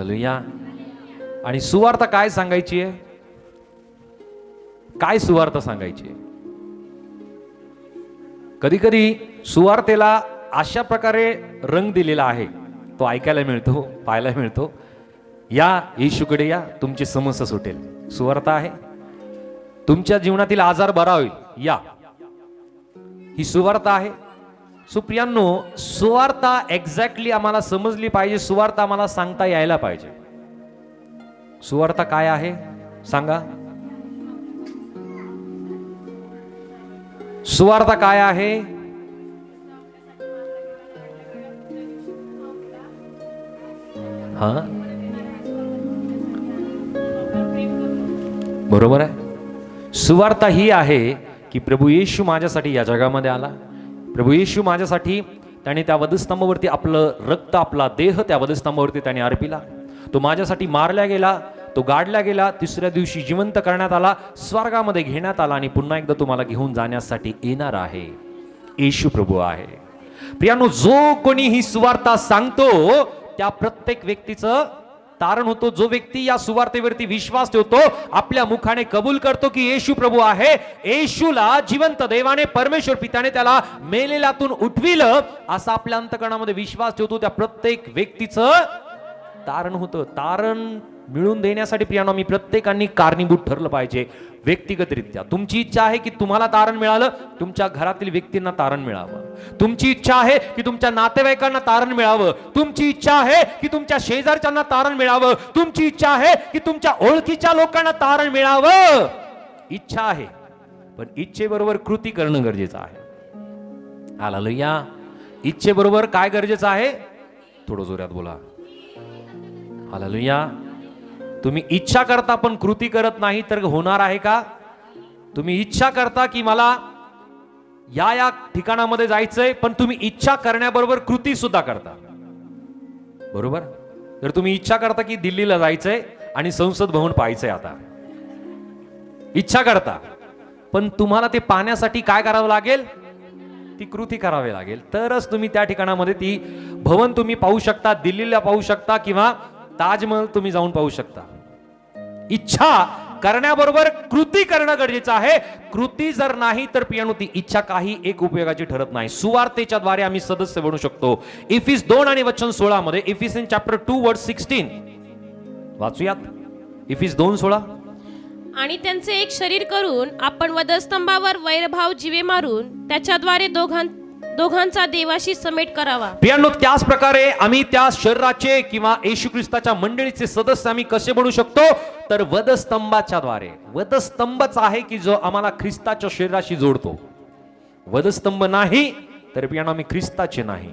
Hallelujah आणि सुवार्थ काय सांगायची आहे? काय सुवार्थ सांगायची आहे? कधी कधी सुवार्थेला अशा प्रकारे रंग दिलेला आहे. तो ऐकायला मिळतो पाहायला मिळतो. या येशूकडे या तुमची समस्या सुटेल. सुवार्थ आहे. तुमच्या जीवनातील आजार बरा होईल. या. ही सुवार्थ आहे. सुप्रियांनो सुवार्ता एक्झॅक्टली आम्हाला समजली पाहिजे सुवार्ता आम्हाला सांगता यायला पाहिजे. सुवार्ता काय आहे? सांगा. सुवार्ता काय आहे? हा? बरोबर आहे? सुवार्ता ही आहे की प्रभू येशू माझ्यासाठी या जगामध्ये आला. प्रभू येशू माझ्यासाठी त्याने त्या वधस्तंभावरती आपलं रक्त आपला देह त्या वधस्तंभावरती त्याने अर्पिला. तो माझ्यासाठी मारला गेला तो गाडला गेला तिसऱ्या दिवशी जिवंत करण्यात आला स्वर्गामध्ये घेण्यात आला आणि पुन्हा एकदा तुम्हाला घेऊन जाण्यासाठी येणार आहे. येशू प्रभू आहे. प्रियानो जो कोणी ही सुवार्ता सांगतो त्या प्रत्येक व्यक्तीचं तारण होतो जो व्यक्ती या सुवार्तेवरती विश्वास ठेवतो आपल्या मुखाने कबूल करतो की येशू प्रभू आहे. येशूला जिवंत देवाने परमेश्वर पित्याने त्याला मेलेल्यातून उठविलं असा आपल्या अंतकरणामध्ये विश्वास ठेवतो. त्या प्रत्येक व्यक्तीचं तारण होतं. तारण मिळून देण्यासाठी प्रियानो मी प्रत्येकाने कारणीभूत ठरलं पाहिजे व्यक्तिगतरित्या. तुमची इच्छा आहे की तुम्हाला तारण मिळालं तुमच्या घरातील व्यक्तींना तारण मिळावं. तुमची इच्छा आहे की तुमच्या नातेवाईकांना तारण मिळावं. तुमची इच्छा आहे की तुमच्या शेजारच्यांना तारण मिळावं. तुमची इच्छा आहे की तुमच्या ओळखीच्या लोकांना तारण मिळावं. इच्छा आहे पण इच्छेबरोबर कृती करणं गरजेचं आहे. आला या इच्छेबरोबर काय गरजेचं आहे? थोडं जोरात बोला. हालेलुया. तुम्ही इच्छा करता पण कृती करत नाही तर होणार आहे का? तुम्ही इच्छा करता की मला या या ठिकाणामध्ये जायचंय पण तुम्ही इच्छा करण्याबरोबर कृती सुद्धा करता. बरोबर? तर तुम्ही इच्छा करता की दिल्लीला जायचंय आणि संसद भवन पाहायचंय आता. इच्छा करता. पण तुम्हाला ते पाहण्यासाठी काय करावं लागेल? ती कृती करावी लागेल. तरच तुम्ही त्या ठिकाणामध्ये ती भवन तुम्ही पाहू शकता दिल्लीला पाहू शकता किंवा ताजमहल तुम्ही जाऊन पाहू शकता. इच्छा करण्याबरोबर कृती करणं गरजेचं आहे. कृती जर नाही तर पियाणुती ती इच्छा काही एक उपयोगाची ठरत नाही. सुवार्तेच्या द्वारे आम्ही सदस्य बनू शकतो. इफिस दोन आणि वचन सोळा मध्ये इफिस in chapter two word sixteen वाचूयात? इफिस दोन सोळा? आणि त्यांचे एक शरीर करून आपण वधस्तंभावर वैरभाव जीवे मारून त्याच्याद्वारे दोघां दोघांचा देवाशी समेट करावा. प्रियांनो त्याच प्रकारे आम्ही त्या शरीराचे किंवा येशू ख्रिस्ताच्या मंडळीचे सदस्य आम्ही कसे बनू शकतो? तर वधस्तंभाच्या द्वारे वधस्तंभच आहे की जो आम्हाला ख्रिस्ताच्या शरीराशी जोडतो. वधस्तंभ नाही तर प्रियांनो आम्ही ख्रिस्ताचे नाही.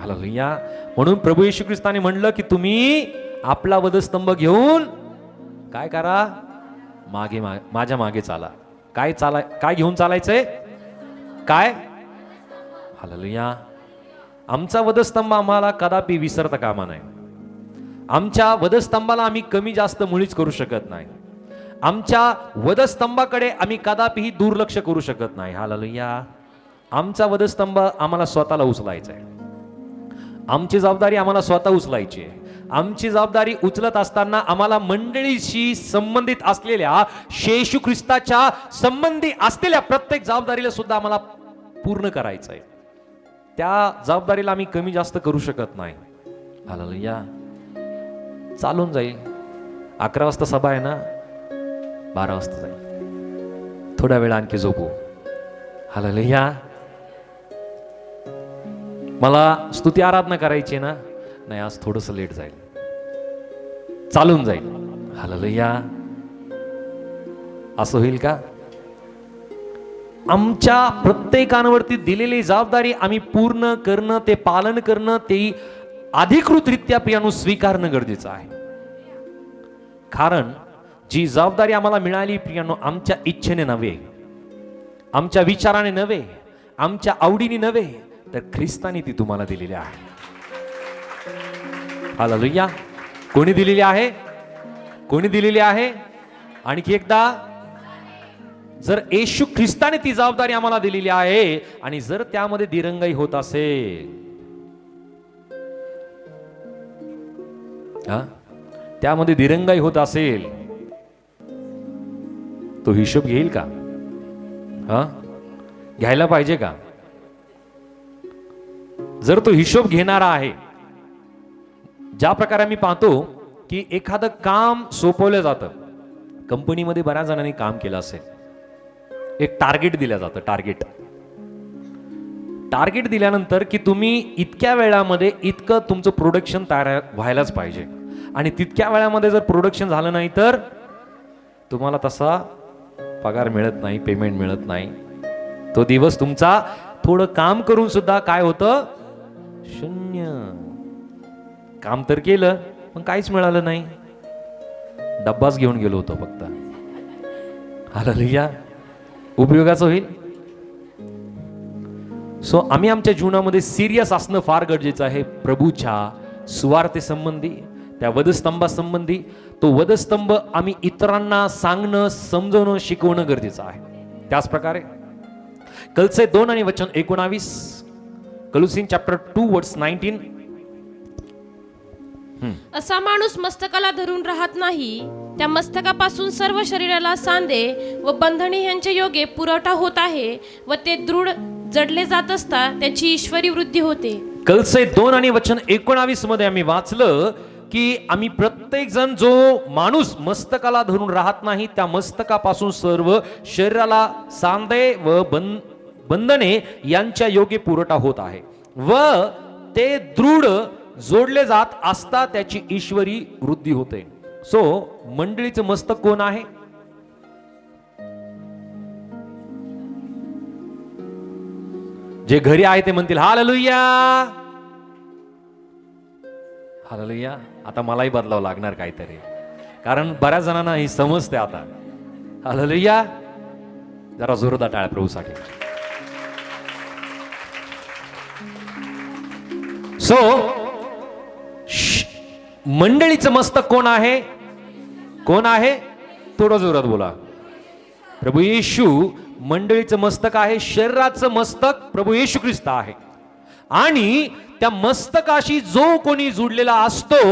हालेलुया. म्हणून प्रभू येशू ख्रिस्ताने म्हणलं की तुम्ही आपला वधस्तंभ घेऊन काय करा? मागे मा- माझ्या मागे चाला. काय चालाय काय घेऊन चालायचंय? काय? हललुया. आमचा वधस्तंभ आम्हाला कदापि विसरता कामा नाही आमच्या वधस्तंभाला आम्ही कमी जास्त मुळीच करू शकत नाही. आमच्या वधस्तंभाकडे आम्ही कदापिही दुर्लक्ष करू शकत नाही. हालेलुया. आमचा वधस्तंभ आम्हाला स्वतःला उचलायचा आहे. आमची जबाबदारी आम्हाला स्वतः उचलायची आहे. आमची जबाबदारी उचलत असताना आम्हाला मंडळीशी संबंधित असलेल्या शेशू ख्रिस्ताच्या संबंधी असलेल्या प्रत्येक जबाबदारीला सुद्धा आम्हाला पूर्ण करायचं आहे. त्या जबाबदारीला आम्ही कमी जास्त करू शकत नाही. हालेलुया चालून जाईल. अकरा वाजता सभा आहे ना? बारा वाजता जाईल. थोड्या वेळ आणखी झोपू. हालेलुया मला स्तुती आराधना करायची ना? नाही आज थोडस लेट जाईल. चालून जाईल. हालेलुया असं होईल का? आमच्या प्रत्येकांवरती दिलेली जबाबदारी आम्ही पूर्ण करणं ते पालन करणं ते अधिकृतरित्या प्रियानो स्वीकारणं गरजेचं आहे. कारण जी जबाबदारी आम्हाला मिळाली प्रियानो आमच्या इच्छेने नव्हे आमच्या विचाराने नव्हे आमच्या आवडीने नव्हे तर ख्रिस्तानी ती तुम्हाला दिलेली आहे. हालेलुया कोणी दिलेली आहे? कोणी दिलेली आहे? आणखी एकदा जर येशू ख्रिस्ताने ती जबाबदारी आम्हाला दिलेली आहे आणि जर त्यामध्ये दिरंगाई होत असेल. हा? त्यामध्ये दिरंगाई होत असेल. तो हिशोब घेईल का? हा? घ्यायला पाहिजे का? जर तो हिशोब घेणारा आहे ज्या प्रकारे मी पाहतो की एखादं काम सोपवलं जातं कंपनीमध्ये बऱ्याच जणांनी काम केलं असेल. एक टार्गेट दिलं जातं टार्गेट टार्गेट दिल्यानंतर की तुम्ही इतक्या वेळामध्ये इतकं तुमचं प्रोडक्शन तयार व्हायलाच पाहिजे. आणि तितक्या वेळामध्ये जर प्रोडक्शन झालं नाही तर तुम्हाला तसा पगार मिळत नाही पेमेंट मिळत नाही. तो दिवस तुमचा थोडं काम करून सुद्धा काय होतं? शून्य. काम तर केलं पण काहीच मिळालं नाही. डब्बाच घेऊन गेलो होतो फक्त. हालेलुया उपयोगाचं होईल? सो आम्ही आमच्या जीवनामध्ये सिरियस असणं फार गरजेचं आहे. प्रभूच्या सुवार्थेसंबंधी त्या वधस्तंभासंबंधी तो वधस्तंभ आम्ही इतरांना सांगणं समजवणं शिकवणं गरजेचं आहे. त्याच प्रकारे कलसे दोन आणि वचन एकोणावीस Colossians chapter two words nineteen असा माणूस मस्तकाला धरून राहत नाही. त्या मस्तकापासून सर्व शरीराला सांधे व बंधने यांचे योगे पुरवठा होत आहे व ते दृढ जडले जात असता त्याची ईश्वरी वृद्धी होते. कलसे दोन आणि वचन एकोणावीसमध्ये आम्ही वाचलं की आम्ही प्रत्येक जण जो माणूस मस्तकाला धरून राहत नाही त्या मस्तकापासून सर्व शरीराला सांधे व बं बंधने यांच्या योगे पुरवठा होत आहे. व ते दृढ जोडले जात असता त्याची ईश्वरी वृद्धी होते. सो मंडळीचं मस्तक कोण आहे? जे घरी आहे ते म्हणतील हा हालेलुया! हालेलुया! आता मलाही बदलावं लागणार काहीतरी. कारण बऱ्याच जणांना ही समजते आता. हालेलुया! जरा जोरदार टाळ्या प्रभूसाठी सो मंडळीचं मस्तक कोण आहे? कोण आहे? थोडं जोरात बोला. प्रभू येशू मंडळीचं मस्तक आहे शरीराचं मस्तक प्रभू येशू ख्रिस्त आहे. आणि त्या मस्तकाशी जो कोणी जुडलेला असतो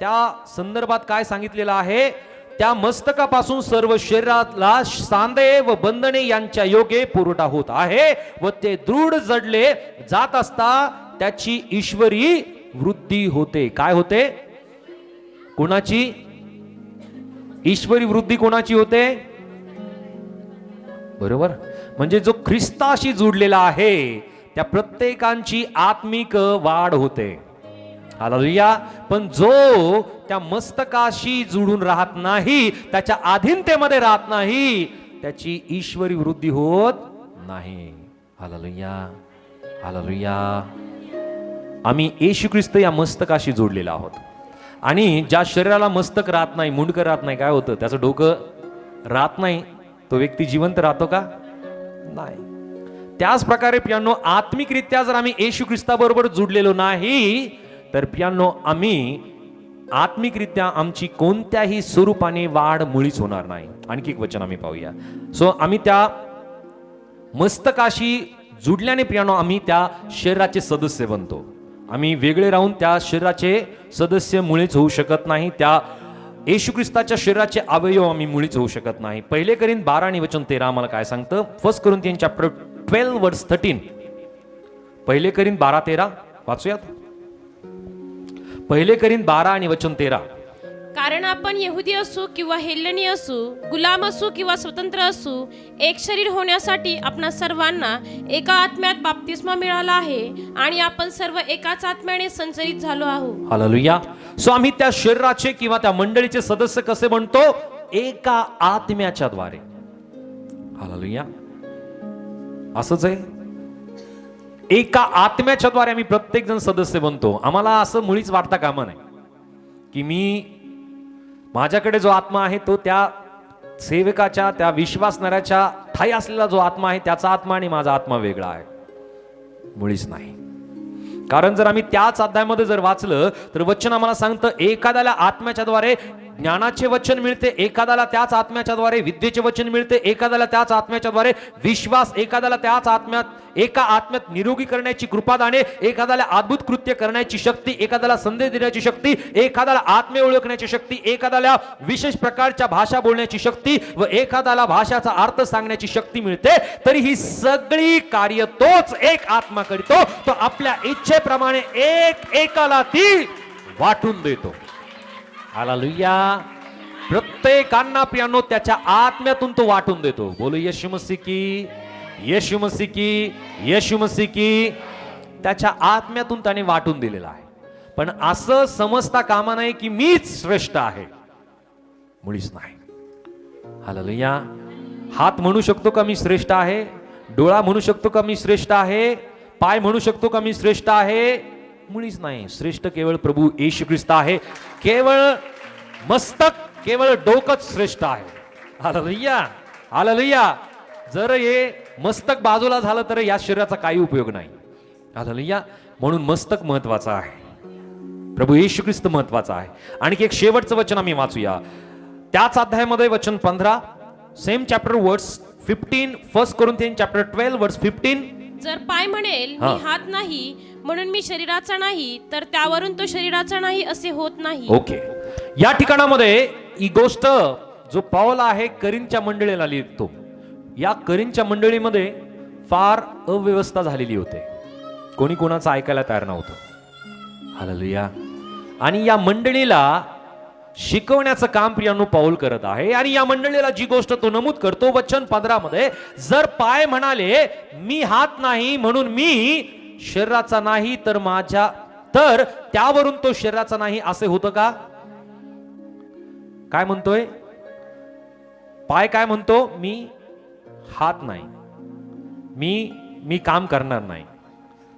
त्या संदर्भात काय सांगितलेलं आहे? त्या मस्तकापासून सर्व शरीराला सांदे व बंधने यांच्या योगे पुरवठा होत आहे व ते दृढ जडले जात असता त्याची ईश्वरी वृद्धी होते. काय होते? कोणाची? ईश्वरी वृद्धी कोणाची होते? बरोबर? म्हणजे जो ख्रिस्ताशी जुडलेला आहे त्या प्रत्येकांची आत्मिक वाढ होते. हालेलुया. पण जो त्या मस्तकाशी जुडून राहत नाही त्याच्या अधीनतेमध्ये राहत नाही त्याची ईश्वरी वृद्धी होत नाही. हालेलुया. हालेलुया. आम्ही येशू ख्रिस्त या मस्तकाशी जोडलेला आहोत. आणि ज्या शरीराला मस्तक राहत नाही मुंडकं राहत नाही काय होतं? त्याचं डोकं राहत नाही. तो व्यक्ती जिवंत राहतो का? नाही. त्याच प्रकारे पियानो आत्मिकरित्या जर आम्ही येशू ख्रिस्ताबरोबर जुडलेलो नाही तर पियानो आम्ही आत्मिकरित्या आमची कोणत्याही स्वरूपाने वाढ मुळीच होणार नाही. आणखी एक वचन आम्ही पाहूया. सो आम्ही त्या मस्तकाशी जुडल्याने पियानो आम्ही त्या शरीराचे सदस्य बनतो. आम्ही वेगळे राहून त्या शरीराचे सदस्य मुळीच होऊ शकत नाही त्या येशू ख्रिस्ताच्या शरीराचे अवयव आम्ही मुळीच होऊ शकत नाही. पहिले करीन बारा आणि वचन तेरा आम्हाला काय सांगतं? फर्स्ट करून तीन चॅप्टर ट्वेल्व वर्स थर्टीन पहिले करीन बारा तेरा. वाचूयात? पहिले करीन बारा आणि वचन तेरा. कारण आपण यहुदी असू किंवा हेल्लनी असू गुलाम असू किंवा स्वतंत्र असू एक शरीर होण्यासाठी आपणा सर्वांना एका आत्म्यात बाप्तिस्मा मिळाला आहे आणि आपण सर्व एकाच आत्म्याने संचरित झालो आहोत. हालेलुया. सो आम्ही त्या शरीराचे किंवा त्या मंडळीचे सदस्य कसे म्हणतो एका आत्म्याच्या द्वारे. हालेलुया. असंच आहे? एका आत्म्याच्या द्वारे आम्ही प्रत्येक जण सदस्य बनतो. आम्हाला असं मुळीच वाटता कामा नाही. की मी माझ्याकडे जो आत्मा आहे तो त्या सेवकाच्या त्या विश्वासणाऱ्याच्या ठाई असलेला जो आत्मा आहे त्याचा आत्मा आणि माझा आत्मा वेगळा आहे. मुळीच नाही. कारण जर आम्ही त्याच अध्यायामध्ये जर वाचलं तर वचन आम्हाला सांगतं एखाद्याला आत्म्याच्याद्वारे ज्ञानाचे वचन मिळते एखाद्याला त्याच आत्म्याच्या द्वारे विद्येचे वचन मिळते एखाद्याला त्याच आत्म्याच्या द्वारे विश्वास एखाद्याला त्याच आत्म्यात एका आत्म्यात निरोगी करण्याची कृपा दाने एखाद्याला अद्भुत कृत्य करण्याची शक्ती एखाद्याला संदेश देण्याची शक्ती एखाद्याला आत्मे ओळखण्याची शक्ती एखाद्याला विशेष प्रकारच्या भाषा बोलण्याची शक्ती व एखाद्याला भाषाचा अर्थ सांगण्याची शक्ती मिळते तरी ही सगळी कार्य तोच एक आत्मा करतो तो आपल्या इच्छेप्रमाणे एक एकाला ती वाटून देतो. हालेलुया. प्रत्येकांना प्रियानो त्याच्या आत्म्यातून तो वाटून देतो. बोलू येशू मसी की येशू मसी की येशू मसी की त्याच्या आत्म्यातून त्याने वाटून दिलेला आहे. पण असं समजता कामा नाही की मीच श्रेष्ठ आहे. मुळीच नाही. हालेलुया. हात म्हणू शकतो का मी श्रेष्ठ आहे? डोळा म्हणू शकतो का मी श्रेष्ठ आहे? पाय म्हणू शकतो का मी श्रेष्ठ आहे? मुळीच नाही. श्रेष्ठ केवळ प्रभू येशू ख्रिस्त आहे. केवळ मस्तक केवळ डोकंच श्रेष्ठ आहे. हालेलुया. हालेलुया. जर हे मस्तक बाजूला झालं तर या शरीराचा काही उपयोग नाही. हालेलुया. म्हणून मस्तक महत्वाचं आहे. प्रभू येशू ख्रिस्त महत्त्वाचा आहे. आणखी एक शेवटचं वचन आम्ही वाचूया. त्याच अध्यायामध्ये वचन पंधरा same chapter words fifteen first करून तीन चॅप्टर ट्वेल्व वर्ड्स फिफ्टीन जर पाय म्हणेल हा. मी हात नाही म्हणून मी शरीराचा नाही तर त्यावरून तो शरीराचा नाही असे होत नाही. ओके. या ठिकाणामध्ये ही गोष्ट जो पावला आहे करीनच्या मंडळीला लिहितो. या करीनच्या मंडळीमध्ये फार अव्यवस्था झालेली होते. कोणी कोणाचं ऐकायला तयार नव्हतं. हालेलुया. आणि या मंडळीला शिकवण्याचं काम प्रियांनो पाऊल करत आहे. आणि या मंडळीला जी गोष्ट तो नमूद करतो वचन पंधरामध्ये जर पाय म्हणाले मी हात नाही म्हणून मी शरीराचा नाही तर माझ्या तर त्यावरून तो शरीराचा नाही असे होतं का? काय म्हणतोय? पाय काय म्हणतो? मी हात नाही. मी मी काम करणार नाही.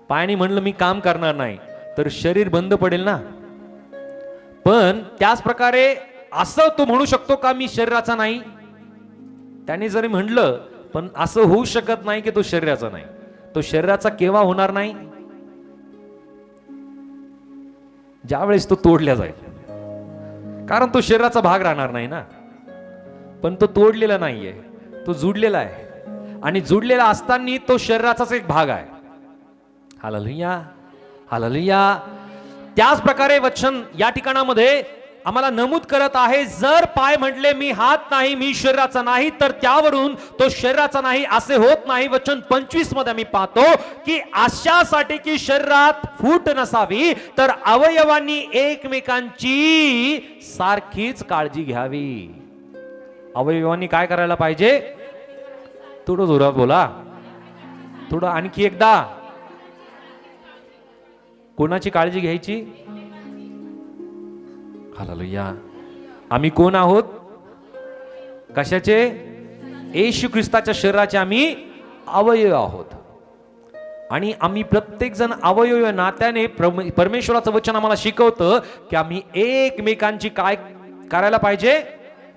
पायाने म्हणलं मी काम करणार नाही. तर शरीर बंद पडेल ना? पण त्याच प्रकारे असं तो म्हणू शकतो का मी शरीराचा नाही? त्याने जरी म्हणलं पण असं होऊ शकत नाही की तो शरीराचा नाही. तो शरीराचा केव्हा होणार नाही? ज्यावेळेस तो तोडल्या जाईल. कारण तो शरीराचा भाग राहणार नाही ना. पण तो तोडलेला नाहीये. तो जुडलेला आहे. आणि जुडलेला असताना तो शरीराचाच एक भाग आहे. हाललुया. हाललुया. त्याच प्रकारे वचन या ठिकाणामध्ये आम्हाला नमूद करत आहे जर पाय म्हटले मी हात नाही मी शरीराचा नाही तर त्यावरून तो शरीराचा नाही असे होत नाही. वचन पंचवीसमध्ये मी पाहतो की अशासाठी की शरीरात फूट नसावी तर अवयवांनी एकमेकांची सारखीच काळजी घ्यावी. अवयवांनी काय करायला पाहिजे? थोडं जोरात बोला. थोडं आणखी एकदा. कोणाची काळजी घ्यायची? हालेलुया. आम्ही कोण आहोत? कशाचे? येशू ख्रिस्ताच्या शरीराचे आम्ही अवयव आहोत. आणि आम्ही प्रत्येक जण अवयव नात्याने परमेश्वराचं वचन आम्हाला शिकवतं की आम्ही एकमेकांची काय करायला पाहिजे?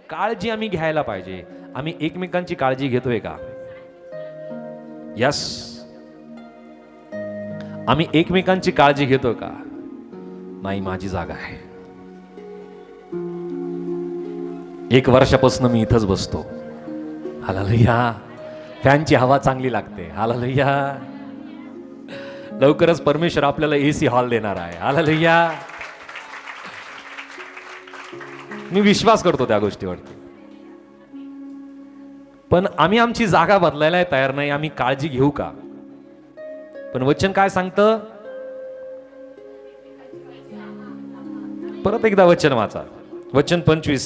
काळजी आम्ही घ्यायला पाहिजे. आम्ही एकमेकांची काळजी घेतोय का? यस आम्ही एकमेकांची काळजी घेतो का? नाही माझी जागा आहे. एक वर्षापासून मी इथंच बसतो. हालालुया. फॅनची हवा चांगली लागते. हालालुया. लवकरच परमेश्वर आपल्याला एसी हॉल देणार आहे. हालालुया. मी विश्वास करतो त्या गोष्टीवरती. पण आम्ही आमची जागा बदलायला तयार नाही. आम्ही काळजी घेऊ का? पण वचन काय सांगतं? परत एकदा वचन वाचा. वचन पंचवीस.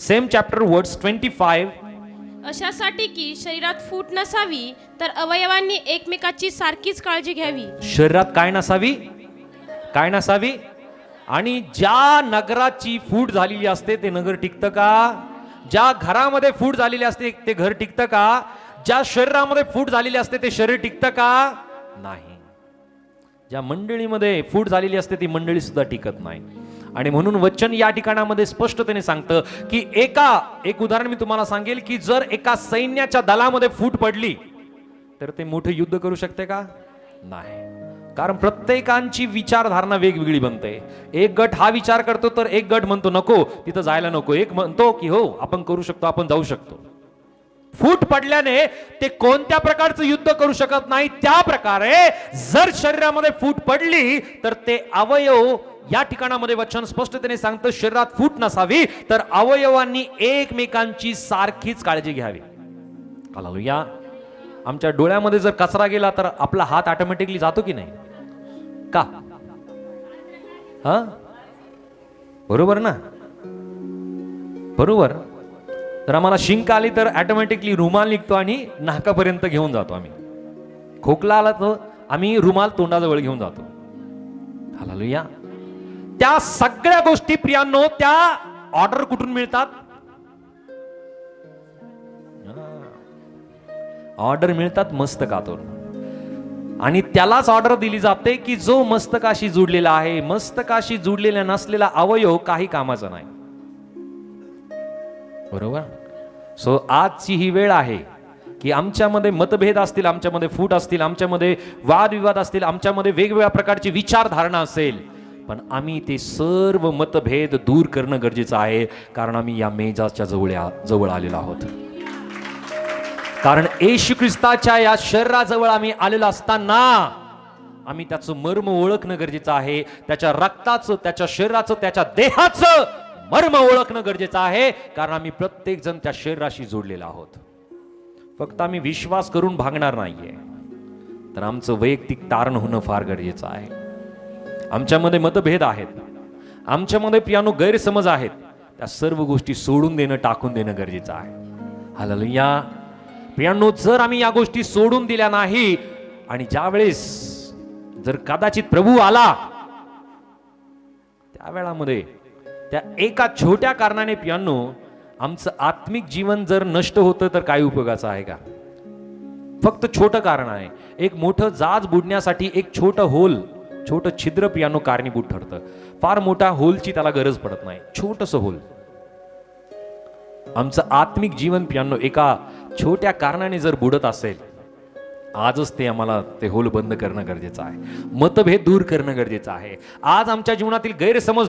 Same chapter words twenty five अशासाठी की शरीरात फूट नसावी तर अवयवांनी एकमेकाची सारखीच काळजी घ्यावी. शरीरात काय नसावी? काय नसावी? आणि ज्या नगराची फूट झालेली असते ते नगर टिकतं का? ज्या घरामध्ये फूट झालेली असते ते घर टिकतं का? ज्या शरीरामध्ये फूट झालेली असते ते शरीर टिकतं का? नाही. ज्या मंडळीमध्ये फूट झालेली असते ती मंडळी सुद्धा टिकत नाही. आणि म्हणून वचन या ठिकाणामध्ये स्पष्टतेने सांगतं की एका एक उदाहरण मी तुम्हाला सांगेल की जर एका सैन्याच्या दलामध्ये फूट पडली तर ते मोठे युद्ध करू शकते का? नाही. कारण प्रत्येकांची विचारधारणा वेगवेगळी बनते. एक गट हा विचार करतो तर एक गट म्हणतो नको तिथं जायला नको. एक म्हणतो की हो आपण करू शकतो आपण जाऊ शकतो. फूट पडल्याने ते कोणत्या प्रकारचं युद्ध करू शकत नाही त्या प्रकारे जर शरीरामध्ये फूट पडली तर ते अवयव या ठिकाणामध्ये वचन स्पष्टतेने सांगतं शरीरात फूट नसावी तर अवयवांनी एकमेकांची सारखीच काळजी घ्यावी. या आमच्या डोळ्यामध्ये जर कचरा गेला तर आपला हात ऑटोमॅटिकली जातो की नाही? का? हा? बरोबर ना? बरोबर. तर आम्हाला शिंक आली तर ॲटोमॅटिकली रुमाल निघतो आणि नाकापर्यंत घेऊन जातो आम्ही. खोकला आला तर आम्ही रुमाल तोंडाजवळ घेऊन जातो. या त्या सगळ्या गोष्टी प्रियांनो त्या ऑर्डर कुठून मिळतात? ऑर्डर मिळतात मस्तकातून. आणि त्यालाच ऑर्डर दिली जाते की जो मस्तकाशी जुडलेला आहे मस्तकाशी जुडलेला नसलेला अवयव काही कामाचा नाही. बरोबर? सो आजची ही वेळ आहे की आमच्यामध्ये मतभेद असतील आमच्यामध्ये फूट असतील आमच्यामध्ये वादविवाद असतील आमच्यामध्ये वेगवेगळ्या प्रकारची विचारधारणा असेल पण आम्ही ते सर्व मतभेद दूर करणं गरजेचं आहे कारण आम्ही या मेजाच्या जवळ जवळ आलेलो आहोत. कारण येशू ख्रिस्ताच्या या शरीराजवळ आम्ही आलेलो असताना आम्ही त्याचं मर्म ओळखणं गरजेचं आहे त्याच्या रक्ताचं त्याच्या शरीराचं त्याच्या देहाचं मर्म ओळखणं गरजेचं आहे कारण आम्ही प्रत्येक जण त्या शरीराशी जोडलेला आहोत. फक्त आम्ही विश्वास करून भागणार नाहीये. तर आमचं वैयक्तिक तारण होणं फार गरजेचं आहे. आमच्यामध्ये मतभेद आहेत. आमच्यामध्ये पियानो गैरसमज आहेत. त्या सर्व गोष्टी सोडून देणं टाकून देणं गरजेचं आहे. हालेलुया. प्रियांनो जर आम्ही या गोष्टी सोडून दिल्या नाही आणि ज्यावेळेस जर कदाचित प्रभू आला त्या वेळामध्ये त्या एका छोट्या कारणाने पियानो आमचं आत्मिक जीवन जर नष्ट होतं तर काय उपयोगाचं आहे का? फक्त छोटं कारण आहे. एक मोठं जाज बुडण्यासाठी एक छोटं होल छोटं छिद्र पियानो कारणीभूत ठरतं. फार मोठ्या होलची त्याला गरज पडत नाही. छोटंसं होल. आमचं आत्मिक जीवन पियानो एका छोट्या कारणाने जर बुडत असेल आजच ते आम्हाला ते होल बंद करणं गरजेचं आहे. मतभेद दूर करणं गरजेचं आहे. आज आमच्या जीवनातील गैरसमज